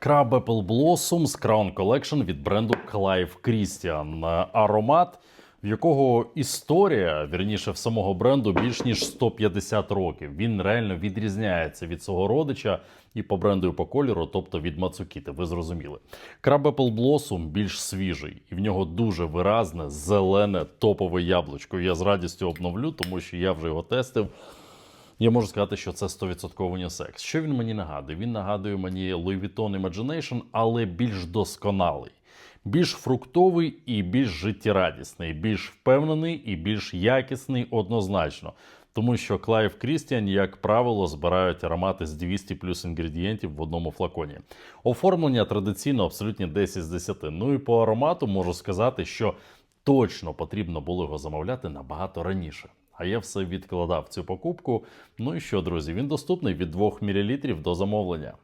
Crab Apple Blossoms Crown Collection від бренду Clive Christian. Аромат, в якого історія, вірніше, в самого бренду більш ніж 150 років. Він реально відрізняється від свого родича і по бренду, і по кольору, тобто від Мацукіти. Ви зрозуміли. Crab Apple Blossom більш свіжий, і в нього дуже виразне зелене топове яблучко. Я з радістю обновлю, тому що я вже його тестив. Я можу сказати, що це 100% унісекс. Що він мені нагадує? Він нагадує мені Louis Vuitton Imagination, але більш досконалий, більш фруктовий і більш життєрадісний, більш впевнений і більш якісний однозначно. Тому що Клайв Крістіан, як правило, збирають аромати з 200 плюс інгредієнтів в одному флаконі. Оформлення традиційно абсолютно 10 з 10. Ну і по аромату можу сказати, що точно потрібно було його замовляти набагато раніше. А я все відкладав цю покупку. Ну і що, друзі, він доступний від 2 мл до замовлення.